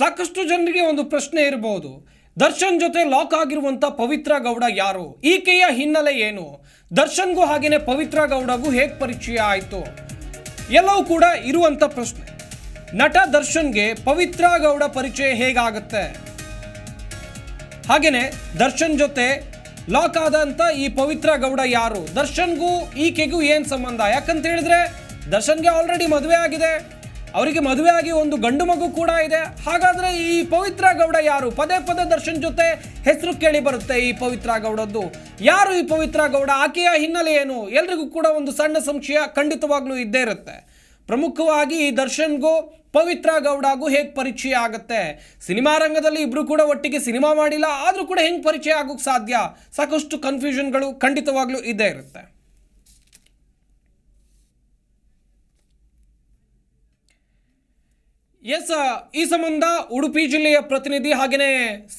ಸಾಕಷ್ಟು ಜನರಿಗೆ ಒಂದು ಪ್ರಶ್ನೆ ಇರಬಹುದು. ದರ್ಶನ್ ಜೊತೆ ಲಾಕ್ ಆಗಿರುವಂತ ಪವಿತ್ರ ಗೌಡ ಯಾರು? ಈಕೆಯ ಹಿನ್ನೆಲೆ ಏನು? ದರ್ಶನ್ಗೂ ಹಾಗೇನೆ ಪವಿತ್ರ ಗೌಡಗೂ ಹೇಗೆ ಪರಿಚಯ ಆಯಿತು? ಎಲ್ಲವೂ ಕೂಡ ಇರುವಂತ ಪ್ರಶ್ನೆ. ನಟ ದರ್ಶನ್ಗೆ ಪವಿತ್ರ ಗೌಡ ಪರಿಚಯ ಹೇಗಾಗುತ್ತೆ? ಹಾಗೆಯೇ ದರ್ಶನ್ ಜೊತೆ ಲಾಕ್ ಆದಂತ ಈ ಪವಿತ್ರ ಗೌಡ ಯಾರು? ದರ್ಶನ್ಗೂ ಈಕೆಗೂ ಏನು ಸಂಬಂಧ? ಯಾಕಂತ ಹೇಳಿದ್ರೆ ದರ್ಶನ್ಗೆ ಆಲ್ರೆಡಿ ಮದುವೆ ಆಗಿದೆ. ಅವರಿಗೆ ಮದುವೆ ಆಗಿ ಒಂದು ಗಂಡು ಮಗು ಕೂಡ ಇದೆ. ಹಾಗಾದ್ರೆ ಈ ಪವಿತ್ರ ಗೌಡ ಯಾರು? ಪದೇ ಪದೇ ದರ್ಶನ್ ಜೊತೆ ಹೆಸರು ಕೇಳಿ ಬರುತ್ತೆ ಈ ಪವಿತ್ರ ಗೌಡದ್ದು. ಯಾರು ಈ ಪವಿತ್ರ ಗೌಡ? ಆಕೆಯ ಹಿನ್ನೆಲೆ ಏನು? ಎಲ್ರಿಗೂ ಕೂಡ ಒಂದು ಸಣ್ಣ ಸಂಶಯ ಖಂಡಿತವಾಗ್ಲೂ ಇದ್ದೇ ಇರುತ್ತೆ. ಪ್ರಮುಖವಾಗಿ ಈ ದರ್ಶನ್ಗೂ ಪವಿತ್ರ ಗೌಡಗೂ ಹೇಗೆ ಪರಿಚಯ ಆಗುತ್ತೆ? ಸಿನಿಮಾ ರಂಗದಲ್ಲಿ ಇಬ್ರು ಕೂಡ ಒಟ್ಟಿಗೆ ಸಿನಿಮಾ ಮಾಡಿಲ್ಲ, ಆದರೂ ಕೂಡ ಹೆಂಗೆ ಪರಿಚಯ ಆಗೋಕ್ಕೆ ಸಾಧ್ಯ? ಸಾಕಷ್ಟು ಕನ್ಫ್ಯೂಷನ್ಗಳು ಖಂಡಿತವಾಗ್ಲೂ ಇದ್ದೇ ಇರುತ್ತೆ. ಎಸ್ ಈ ಸಂಬಂಧ ಉಡುಪಿ ಜಿಲ್ಲೆಯ ಪ್ರತಿನಿಧಿ ಹಾಗೆಯೇ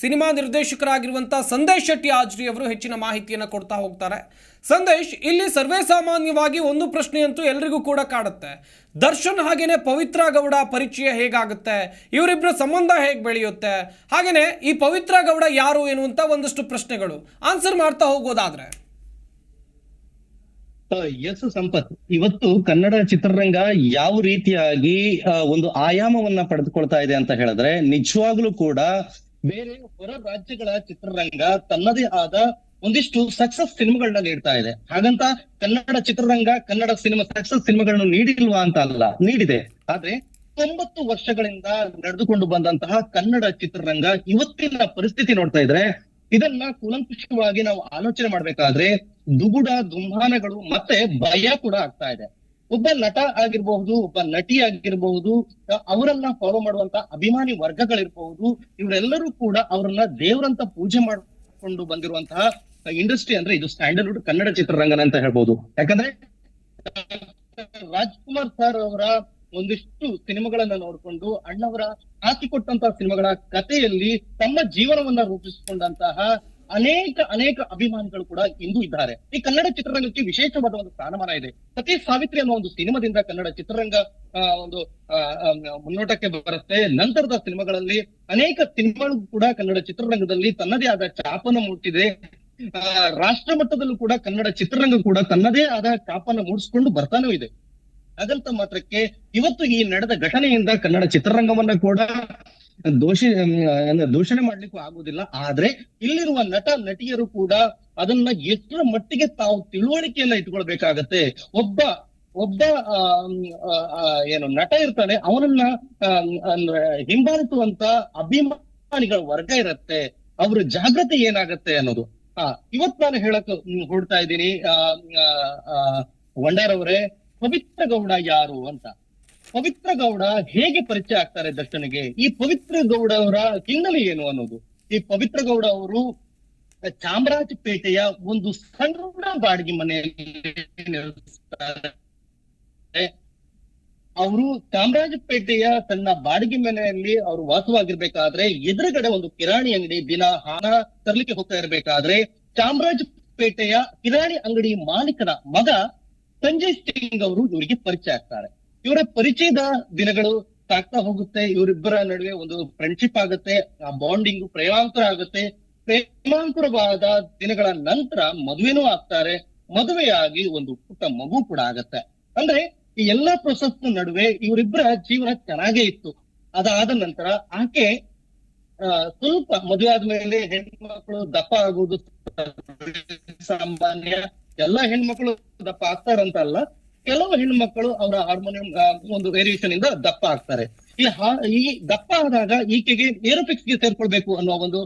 ಸಿನಿಮಾ ನಿರ್ದೇಶಕರಾಗಿರುವಂಥ ಸಂದೇಶ್ ಶೆಟ್ಟಿ ಆಜ್ರಿ ಅವರು ಹೆಚ್ಚಿನ ಮಾಹಿತಿಯನ್ನು ಕೊಡ್ತಾ ಹೋಗ್ತಾರೆ. ಸಂದೇಶ್, ಇಲ್ಲಿ ಸರ್ವೇ ಸಾಮಾನ್ಯವಾಗಿ ಒಂದು ಪ್ರಶ್ನೆಯಂತೂ ಎಲ್ರಿಗೂ ಕೂಡ ಕಾಡುತ್ತೆ. ದರ್ಶನ್ ಹಾಗೇನೆ ಪವಿತ್ರ ಗೌಡ ಪರಿಚಯ ಹೇಗಾಗುತ್ತೆ? ಇವರಿಬ್ಬರ ಸಂಬಂಧ ಹೇಗೆ ಬೆಳೆಯುತ್ತೆ? ಹಾಗೆಯೇ ಈ ಪವಿತ್ರ ಗೌಡ ಯಾರು ಎನ್ನುವಂಥ ಒಂದಷ್ಟು ಪ್ರಶ್ನೆಗಳು. ಆನ್ಸರ್ ಮಾಡ್ತಾ ಹೋಗೋದಾದ್ರೆ ಎಸ್ ಸಂಪತ್. ಇವತ್ತು ಕನ್ನಡ ಚಿತ್ರರಂಗ ಯಾವ ರೀತಿಯಾಗಿ ಒಂದು ಆಯಾಮವನ್ನ ಪಡೆದುಕೊಳ್ತಾ ಇದೆ ಅಂತ ಹೇಳಿದ್ರೆ, ನಿಜವಾಗ್ಲೂ ಕೂಡ ಬೇರೆ ಹೊರ ರಾಜ್ಯಗಳ ಚಿತ್ರರಂಗ ತನ್ನದೇ ಆದ ಒಂದಿಷ್ಟು ಸಕ್ಸಸ್ ಸಿನಿಮಾಗಳನ್ನ ನೀಡ್ತಾ ಇದೆ. ಹಾಗಂತ ಕನ್ನಡ ಚಿತ್ರರಂಗ, ಕನ್ನಡ ಸಿನಿಮಾ ಸಕ್ಸಸ್ ಸಿನಿಮಾಗಳನ್ನು ನೀಡಿಲ್ವಾ ಅಂತ ಅಲ್ಲ, ನೀಡಿದೆ. ಆದ್ರೆ ತೊಂಬತ್ತು ವರ್ಷಗಳಿಂದ ನಡೆದುಕೊಂಡು ಬಂದಂತಹ ಕನ್ನಡ ಚಿತ್ರರಂಗ ಇವತ್ತಿನ ಪರಿಸ್ಥಿತಿ ನೋಡ್ತಾ ಇದ್ರೆ ಇದನ್ನ ಕೂಲಂಕುಷವಾಗಿ ನಾವು ಆಲೋಚನೆ ಮಾಡ್ಬೇಕಾದ್ರೆ ದುಗುಡ ದುಂಬಾನಗಳು ಮತ್ತೆ ಭಯ ಕೂಡ ಆಗ್ತಾ ಇದೆ. ಒಬ್ಬ ನಟ ಆಗಿರ್ಬಹುದು, ಒಬ್ಬ ನಟಿ ಆಗಿರ್ಬಹುದು, ಅವರನ್ನ ಫಾಲೋ ಮಾಡುವಂತ ಅಭಿಮಾನಿ ವರ್ಗಗಳಿರ್ಬಹುದು, ಇವರೆಲ್ಲರೂ ಕೂಡ ಅವರನ್ನ ದೇವರಂತ ಪೂಜೆ ಮಾಡ್ಕೊಂಡು ಬಂದಿರುವಂತಹ ಇಂಡಸ್ಟ್ರಿ ಅಂದ್ರೆ ಇದು ಸ್ಟ್ಯಾಂಡರ್ಡ್ ಕನ್ನಡ ಚಿತ್ರರಂಗನ ಅಂತ ಹೇಳ್ಬಹುದು ಯಾಕಂದ್ರೆ ರಾಜ್ಕುಮಾರ್ ಸರ್ ಅವರ ಒಂದಿಷ್ಟು ಸಿನಿಮಾಗಳನ್ನ ನೋಡ್ಕೊಂಡು ಅಣ್ಣವರ ಹಾಕಿಕೊಟ್ಟಂತಹ ಸಿನಿಮಾಗಳ ಕಥೆಯಲ್ಲಿ ತಮ್ಮ ಜೀವನವನ್ನ ರೂಪಿಸಿಕೊಂಡಂತಹ ಅನೇಕ ಅನೇಕ ಅಭಿಮಾನಿಗಳು ಕೂಡ ಇಂದು ಇದ್ದಾರೆ. ಈ ಕನ್ನಡ ಚಿತ್ರರಂಗಕ್ಕೆ ವಿಶೇಷವಾದ ಒಂದು ಸ್ಥಾನಮಾನ ಇದೆ. ಸತೀ ಸಾವಿತ್ರಿ ಅನ್ನೋ ಒಂದು ಸಿನಿಮಾದಿಂದ ಕನ್ನಡ ಚಿತ್ರರಂಗ ಒಂದು ಮುನ್ನೋಟಕ್ಕೆ ಬರುತ್ತೆ. ನಂತರದ ಸಿನಿಮಾಗಳಲ್ಲಿ ಅನೇಕ ಸಿನಿಮಾಗಳು ಕೂಡ ಕನ್ನಡ ಚಿತ್ರರಂಗದಲ್ಲಿ ತನ್ನದೇ ಆದ ಚಾಪನ ಮೂಡ್ತಿದೆ ರಾಷ್ಟ್ರ ಮಟ್ಟದಲ್ಲೂ ಕೂಡ ಕನ್ನಡ ಚಿತ್ರರಂಗ ಕೂಡ ತನ್ನದೇ ಆದ ಚಾಪನ ಮೂಡಿಸ್ಕೊಂಡು ಬರ್ತಾನೂ ಇದೆ. ಹಾಗಂತ ಮಾತ್ರಕ್ಕೆ ಇವತ್ತು ಈ ನಡೆದ ಘಟನೆಯಿಂದ ಕನ್ನಡ ಚಿತ್ರರಂಗವನ್ನ ಕೂಡ ದೋಷಿ ದೂಷಣೆ ಮಾಡ್ಲಿಕ್ಕೂ ಆಗುದಿಲ್ಲ ಆದ್ರೆ ಇಲ್ಲಿರುವ ನಟ ನಟಿಯರು ಕೂಡ ಅದನ್ನ ಎಷ್ಟರ ಮಟ್ಟಿಗೆ ತಾವು ತಿಳುವಳಿಕೆಯನ್ನ ಇಟ್ಕೊಳ್ಬೇಕಾಗತ್ತೆ. ಒಬ್ಬ ಒಬ್ಬ ಏನು ನಟ ಇರ್ತಾನೆ ಅವನನ್ನ ಅಂದ್ರೆ ಹಿಂಬಾಲಿಸುವಂತ ಅಭಿಮಾನಿಗಳ ವರ್ಗ ಇರತ್ತೆ. ಅವ್ರ ಜಾಗೃತಿ ಏನಾಗತ್ತೆ ಅನ್ನೋದು. ಆ ಇವತ್ ನಾನು ಹೇಳಕ್ ಹೊಡ್ತಾ ಇದ್ದೀನಿ. ಆ, ಆ, ಆ, ವಂಡಾರ್ ಅವರೇ ಪವಿತ್ರ ಗೌಡ ಯಾರು ಅಂತ. ಪವಿತ್ರ ಗೌಡ ಹೇಗೆ ಪರಿಚಯ ಆಗ್ತಾರೆ ದರ್ಶನಿಗೆ? ಈ ಪವಿತ್ರ ಗೌಡ ಅವರ ಹಿನ್ನೆಲೆ ಏನು ಅನ್ನೋದು? ಈ ಪವಿತ್ರ ಗೌಡ ಅವರು ಚಾಮರಾಜಪೇಟೆಯ ಒಂದು ಸಣ್ಣ ಬಾಡಿಗೆ ಮನೆಯಲ್ಲಿ ಅವರು ಚಾಮರಾಜಪೇಟೆಯ ತನ್ನ ಬಾಡಿಗೆ ಮನೆಯಲ್ಲಿ ಅವರು ವಾಸವಾಗಿರ್ಬೇಕಾದ್ರೆ ಎದುರುಗಡೆ ಒಂದು ಕಿರಾಣಿ ಅಂಗಡಿ ದಿನ ಹಣ ತರಲಿಕ್ಕೆ ಹೋಗ್ತಾ ಇರ್ಬೇಕಾದ್ರೆ ಚಾಮರಾಜಪೇಟೆಯ ಕಿರಾಣಿ ಅಂಗಡಿ ಮಾಲೀಕನ ಮಗ ಸಂಜಯ್ ಸಿಂಗ್ ಅವರು ಇವರಿಗೆ ಪರಿಚಯ ಆಗ್ತಾರೆ. ಇವರ ಪರಿಚಯದ ದಿನಗಳು ಸಾಗ್ತಾ ಹೋಗುತ್ತೆ. ಇವರಿಬ್ಬರ ನಡುವೆ ಒಂದು ಫ್ರೆಂಡ್ಶಿಪ್ ಆಗುತ್ತೆ. ಆ ಬಾಂಡಿಂಗ್ ಪ್ರೇಮಾಂತರ ಆಗುತ್ತೆ. ಪ್ರೇಮಾಂತರವಾದ ದಿನಗಳ ನಂತರ ಮದುವೆನೂ ಆಗ್ತಾರೆ. ಮದುವೆಯಾಗಿ ಒಂದು ಪುಟ್ಟ ಮಗು ಕೂಡ ಆಗತ್ತೆ. ಅಂದ್ರೆ ಈ ಎಲ್ಲಾ ಪ್ರೊಸೆಸ್ ನಡುವೆ ಇವರಿಬ್ಬರ ಜೀವನ ಚೆನ್ನಾಗೇ ಇತ್ತು. ಅದಾದ ನಂತರ ಆಕೆ ಸ್ವಲ್ಪ ಮದುವೆ ಆದ್ಮೇಲೆ ಹೆಣ್ಮಕ್ಳು ದಪ್ಪ ಆಗುವುದು ಸಾಮಾನ್ಯ ಎಲ್ಲಾ ಹೆಣ್ಮಕ್ಳು ದಪ್ಪ ಆಗ್ತಾರಂತ ಅಲ್ಲ, ಕೆಲವು ಹೆಣ್ಮಕ್ಕಳು ಅವರ ಹಾರ್ಮೋನಿಯಂ ಒಂದು ವೇರಿಯೇಷನ್ ಇಂದ ದಪ್ಪ ಆಗ್ತಾರೆ. ಈ ಈ ದಪ್ಪ ಆದಾಗ ಈಕೆಗೆ ಏರೋಪಿಕ್ಸ್ಗೆ ಸೇರ್ಕೊಳ್ಬೇಕು ಅನ್ನೋ ಒಂದು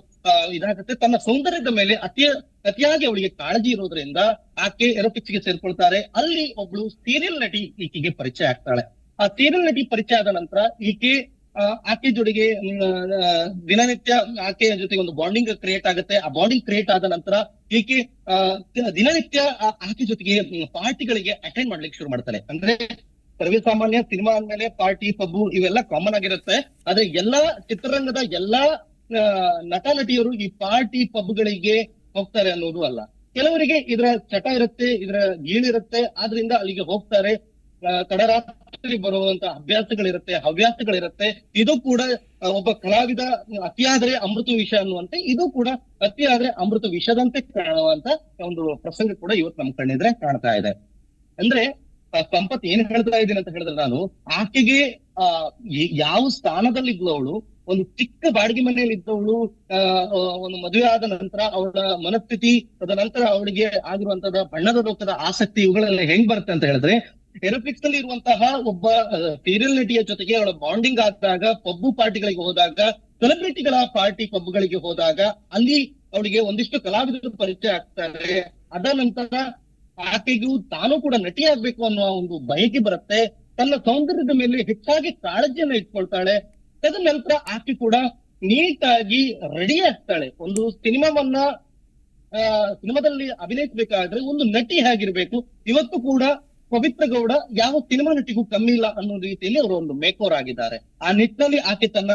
ಇದಾಗುತ್ತೆ. ತನ್ನ ಸೌಂದರ್ಯದ ಮೇಲೆ ಅತಿ, ಅತಿಯಾಗಿ ಅವಳಿಗೆ ಕಾಳಜಿ ಇರೋದ್ರಿಂದ ಆಕೆ ಏರೋಪಿಕ್ಸ್ಗೆ ಸೇರ್ಕೊಳ್ತಾರೆ. ಅಲ್ಲಿ ಒಬ್ಳು ಸೀರಿಯಲ್ ನಟಿ ಈಕೆಗೆ ಪರಿಚಯ ಆಗ್ತಾಳೆ. ಆ ಸೀರಿಯಲ್ ನಟಿ ಪರಿಚಯ ಆದ ನಂತರ ಈಕೆ ಆಕೆ ಜೊತೆಗೆ ದಿನನಿತ್ಯ ಆಕೆಯ ಜೊತೆಗೆ ಒಂದು ಬಾಂಡಿಂಗ್ ಕ್ರಿಯೇಟ್ ಆಗುತ್ತೆ. ಆ ಬಾಂಡಿಂಗ್ ಕ್ರಿಯೇಟ್ ಆದ ನಂತರ ಈಕೆ ದಿನನಿತ್ಯ ಆಕೆ ಜೊತೆಗೆ ಪಾರ್ಟಿಗಳಿಗೆ ಅಟೆಂಡ್ ಮಾಡ್ಲಿಕ್ಕೆ ಶುರು ಮಾಡ್ತಾರೆ ಅಂದ್ರೆ ಸರ್ವೇ ಸಾಮಾನ್ಯ ಸಿನಿಮಾ ಅಂದ್ಮೇಲೆ ಪಾರ್ಟಿ, ಪಬ್ಬು ಇವೆಲ್ಲ ಕಾಮನ್ ಆಗಿರುತ್ತೆ. ಆದ್ರೆ ಎಲ್ಲಾ ಚಿತ್ರರಂಗದ ಎಲ್ಲಾ ನಟ, ನಟಿಯರು ಈ ಪಾರ್ಟಿ, ಪಬ್ಗಳಿಗೆ ಹೋಗ್ತಾರೆ ಅನ್ನೋದು ಅಲ್ಲ. ಕೆಲವರಿಗೆ ಇದರ ಚಟ ಇರುತ್ತೆ, ಇದರ ಗೀಳಿರುತ್ತೆ. ಆದ್ರಿಂದ ಅಲ್ಲಿಗೆ ಹೋಗ್ತಾರೆ. ತಡರಾತ್ರಿ ಬರುವಂತ ಅಭ್ಯಾಸಗಳಿರುತ್ತೆ, ಹವ್ಯಾಸಗಳಿರುತ್ತೆ. ಇದು ಕೂಡ ಒಬ್ಬ ಕಲಾವಿದ ಅತಿಯಾದ್ರೆ ಅಮೃತ ವಿಷ ಅನ್ನುವಂತೆ, ಇದು ಕೂಡ ಅತಿಯಾದ್ರೆ ಅಮೃತ ವಿಷದಂತೆ ಕಾಣುವಂತ ಒಂದು ಪ್ರಸಂಗ ಕೂಡ ಇವತ್ತು ನಮ್ ಕಣ್ಣಿದ್ರೆ ಕಾಣ್ತಾ ಇದೆ. ಅಂದ್ರೆ ಸಂಪತ್ ಏನ್ ಹೇಳ್ತಾ ಇದ್ದೀನಿ ಅಂತ ಹೇಳಿದ್ರೆ ನಾನು, ಆಕೆಗೆ, ಆ ಯಾವ ಸ್ಥಾನದಲ್ಲಿ ಇದ್ದವಳು, ಒಂದು ಚಿಕ್ಕ ಬಾಡಿಗೆ ಮನೆಯಲ್ಲಿ ಇದ್ದವಳು ಒಂದು ಮದುವೆ ಆದ ನಂತರ ಅವಳ ಮನಸ್ಥಿತಿ, ತದನಂತರ ಅವಳಿಗೆ ಆಗಿರುವಂತದ ಬಣ್ಣದ ಲೋಕದ ಆಸಕ್ತಿ ಇವುಗಳೆಲ್ಲ ಹೆಂಗ್ ಬರುತ್ತೆ ಅಂತ ಹೇಳಿದ್ರೆ ಏರೋಪಿಕ್ಸ್ನಲ್ಲಿ ಇರುವಂತಹ ಒಬ್ಬ ಸೀರಿಯಲ್ ನಟಿಯ ಜೊತೆಗೆ ಅವಳ ಬಾಂಡಿಂಗ್ ಆದಾಗ ಪಬ್ಬು ಪಾರ್ಟಿಗಳಿಗೆ ಹೋದಾಗ ಸೆಲೆಬ್ರಿಟಿಗಳ ಪಾರ್ಟಿ ಪಬ್ಗಳಿಗೆ ಹೋದಾಗ, ಅಲ್ಲಿ ಅವಳಿಗೆ ಒಂದಿಷ್ಟು ಕಲಾವಿದರು ಪರಿಚಯ ಆಗ್ತಾರೆ. ಅದ ನಂತರ ಆಕೆಗೂ ತಾನು ಕೂಡ ನಟಿ ಆಗ್ಬೇಕು ಅನ್ನುವ ಒಂದು ಬಯಕೆ ಬರುತ್ತೆ. ತನ್ನ ಸೌಂದರ್ಯದ ಮೇಲೆ ಹೆಚ್ಚಾಗಿ ಕಾಳಜಿಯನ್ನ ಇಟ್ಕೊಳ್ತಾಳೆ. ತದನಂತರ ಆಕೆ ಕೂಡ ನೀಟಾಗಿ ರೆಡಿ ಆಗ್ತಾಳೆ. ಒಂದು ಸಿನಿಮಾವನ್ನ ಸಿನಿಮಾದಲ್ಲಿ ಅಭಿನಯಿಸಬೇಕಾದ್ರೆ ಒಂದು ನಟಿ ಆಗಿರ್ಬೇಕು. ಇವತ್ತು ಕೂಡ ಪವಿತ್ರ ಗೌಡ ಯಾವ ಸಿನಿಮಾ ನಟಿಗೂ ಕಮ್ಮಿ ಇಲ್ಲ ಅನ್ನೋ ರೀತಿಯಲ್ಲಿ ಅವರು ಒಂದು ಮೇಕೋರ್ ಆಗಿದ್ದಾರೆ. ಆ ನಿಟ್ಟಿನಲ್ಲಿ ಆಕೆ ತನ್ನ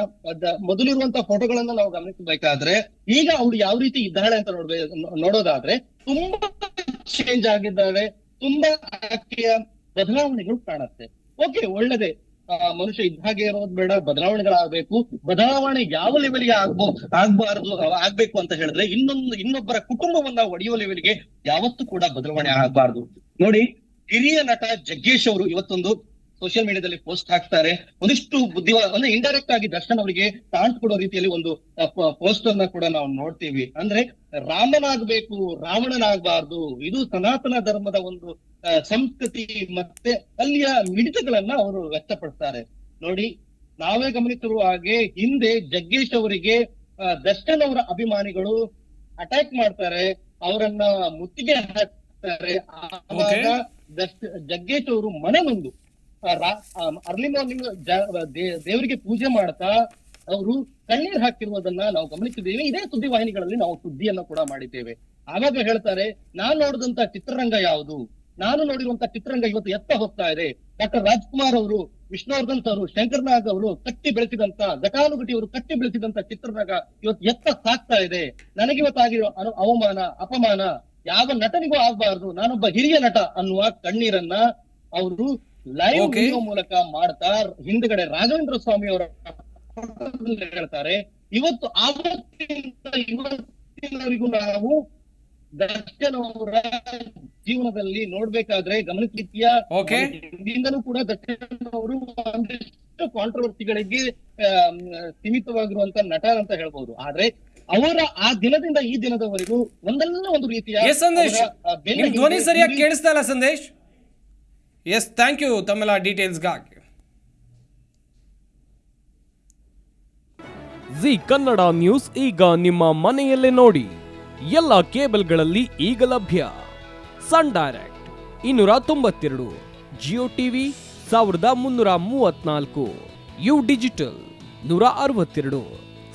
ಮೊದಲಿರುವಂತಹ ಫೋಟೋಗಳನ್ನ ನಾವು ಗಮನಿಸಬೇಕಾದ್ರೆ ಈಗ ಅವಳು ಯಾವ ರೀತಿ ಇದ್ದಾಳೆ ಅಂತ ನೋಡ್ಬೇ ನೋಡೋದಾದ್ರೆ ತುಂಬಾ ಚೇಂಜ್ ಆಗಿದ್ದಾಳೆ ತುಂಬಾ ಆಕೆಯ ಬದಲಾವಣೆಗಳು ಕಾಣುತ್ತೆ. ಓಕೆ ಒಳ್ಳೇದೇ. ಆ, ಮನುಷ್ಯ ಇದ್ದ ಹಾಗೆ ಇರೋದು ಬೇಡ ಬದಲಾವಣೆಗಳಾಗಬೇಕು. ಬದಲಾವಣೆ ಯಾವ ಲೆವೆಲ್ಗೆ ಆಗ್ಬೋ ಆಗ್ಬಾರ್ದು ಆಗ್ಬೇಕು ಅಂತ ಹೇಳಿದ್ರೆ ಇನ್ನೊಂದು ಇನ್ನೊಬ್ಬರ ಕುಟುಂಬವನ್ನ ಒಡೆಯುವ ಲೆವೆಲ್ಗೆ ಯಾವತ್ತೂ ಕೂಡ ಬದಲಾವಣೆ ಆಗ್ಬಾರ್ದು. ನೋಡಿ ಹಿರಿಯ ನಟ ಜಗ್ಗೇಶ್ ಅವರು ಇವತ್ತೊಂದು ಸೋಷಿಯಲ್ ಮೀಡಿಯಾದಲ್ಲಿ ಪೋಸ್ಟ್ ಹಾಕ್ತಾರೆ. ಒಂದಿಷ್ಟು ಬುದ್ಧಿ ಅಂದ್ರೆ ಇಂಡೈರೆಕ್ಟ್ ಆಗಿ ದರ್ಶನ್ ಅವರಿಗೆ ಟಾಂಟ್ ಕೊಡೋ ರೀತಿಯಲ್ಲಿ ಒಂದು ಪೋಸ್ಟ್ ಅನ್ನ ಕೂಡ ನಾವು ನೋಡ್ತೀವಿ. ಅಂದ್ರೆ ರಾಮನಾಗ್ಬೇಕು ರಾವಣನಾಗಬಾರ್ದು ಇದು ಸನಾತನ ಧರ್ಮದ ಒಂದು ಸಂಸ್ಕೃತಿ ಮತ್ತೆ ಅಲ್ಲಿಯ ಮಿಡಿತಗಳನ್ನ ಅವರು ವ್ಯಕ್ತಪಡಿಸ್ತಾರೆ. ನೋಡಿ ನಾವೇ ಗಮನಿಸಿರುವ ಹಾಗೆ ಹಿಂದೆ ಜಗ್ಗೇಶ್ ಅವರಿಗೆ ದರ್ಶನ್ ಅವರ ಅಭಿಮಾನಿಗಳು ಅಟ್ಯಾಕ್ ಮಾಡ್ತಾರೆ. ಅವರನ್ನ ಮುತ್ತಿಗೆ ಹಾಕ್ತಾರೆ. ಆವಾಗ ಜಗ್ಗೇಶ್ ಅವರು ಮನೆ ಮುಂದು. ಅರ್ಲಿ ಮಾರ್ನಿಂಗ್ ದೇವರಿಗೆ ಪೂಜೆ ಮಾಡ್ತಾ ಅವರು ಕಣ್ಣೀರ್ ಹಾಕಿರುವುದನ್ನ ನಾವು ಗಮನಿಸಿದ್ದೇವೆ. ಇದೇ ಸುದ್ದಿ ವಾಹಿನಿಗಳಲ್ಲಿ ನಾವು ಸುದ್ದಿಯನ್ನ ಕೂಡ ಮಾಡಿದ್ದೇವೆ. ಆವಾಗ ಹೇಳ್ತಾರೆ, ನಾನ್ ನೋಡಿದಂತ ಚಿತ್ರರಂಗ ಯಾವುದು? ನಾನು ನೋಡಿರುವಂತ ಚಿತ್ರರಂಗ ಇವತ್ತು ಎತ್ತ ಹೋಗ್ತಾ ಇದೆ. ಡಾಕ್ಟರ್ ರಾಜ್ಕುಮಾರ್ ಅವರು, ವಿಷ್ಣುವರ್ಧನ್ ಅವರು ಶಂಕರ್ ನಾಗ್ ಅವರು ಕಟ್ಟಿ ಬೆಳೆಸಿದಂತ ಘಟಾನುಘಟಿ ಅವರು ಕಟ್ಟಿ ಬೆಳೆಸಿದಂತ ಚಿತ್ರರಂಗ ಇವತ್ತು ಎತ್ತ ಸಾಕ್ತಾ ಇದೆ. ನನಗಿವತ್ತಾಗಿರೋ ಅವಮಾನ, ಅಪಮಾನ ಯಾವ ನಟನಿಗೂ ಆಗ್ಬಾರ್ದು ನಾನೊಬ್ಬ ಹಿರಿಯ ನಟ ಅನ್ನುವ ಕಣ್ಣೀರನ್ನ ಅವರು ಲೈವ್. ವಿಡಿಯೋ ಮೂಲಕ ಮಾಡ್ತಾ ಹಿಂದ್ಗಡೆ ರಾಘವೇಂದ್ರ ಸ್ವಾಮಿ ಅವರ ಹೇಳ್ತಾರೆ ಇವತ್ತು ಆವತ್ತಿಂದ ಇವತ್ತಿನವರೆಗೂ ನಾವು ದರ್ಶನ್ ಅವರ ಜೀವನದಲ್ಲಿ ನೋಡ್ಬೇಕಾದ್ರೆ ಗಮನಿಸಿದ್ಯ. ಹಿಂದಿಂದನೂ ಕೂಡ ದರ್ಶನ್ ಅವರು ಒಂದಿಷ್ಟು ಕಾಂಟ್ರವರ್ಸಿಗಳಿಗೆ ಸೀಮಿತವಾಗಿರುವಂತ ನಟ ಅಂತ ಹೇಳ್ಬಹುದು ಆದ್ರೆ ಅವರ ಆ ದಿನದಿಂದ ಈ ದಿನದವರೆಗೂ ಒಂದಲ್ಲ ಒಂದು ರೀತಿಯ ಎಸ್ ಸಂದೇಶ್ ನಿಮ್ ಧ್ವನಿ ಸರಿಯಾಗಿ ಕೇಳಿಸ್ತಾ ಇಲ್ಲ ಸಂದೇಶ್ ಎಸ್ ಥ್ಯಾಂಕ್ ಯು ತಮ್ಮೆಲ್ಲ ಡೀಟೇಲ್ಸ್ಗಾಗಿ ಜಿ ಕನ್ನಡ ನ್ಯೂಸ್ ಈಗ ನಿಮ್ಮ ಮನೆಯಲ್ಲೇ ನೋಡಿ. ಎಲ್ಲ ಕೇಬಲ್ಗಳಲ್ಲಿ ಈಗ ಲಭ್ಯ. ಸನ್ ಡೈರೆಕ್ಟ್ ಇನ್ನೂರ ತೊಂಬತ್ತೆರಡು ಜಿಯೋ ಟಿವಿ ಸಾವಿರದ ಮುನ್ನೂರ ಮೂವತ್ನಾಲ್ಕು ಯು ಡಿಜಿಟಲ್ ನೂರ ಅರವತ್ತೆರಡು.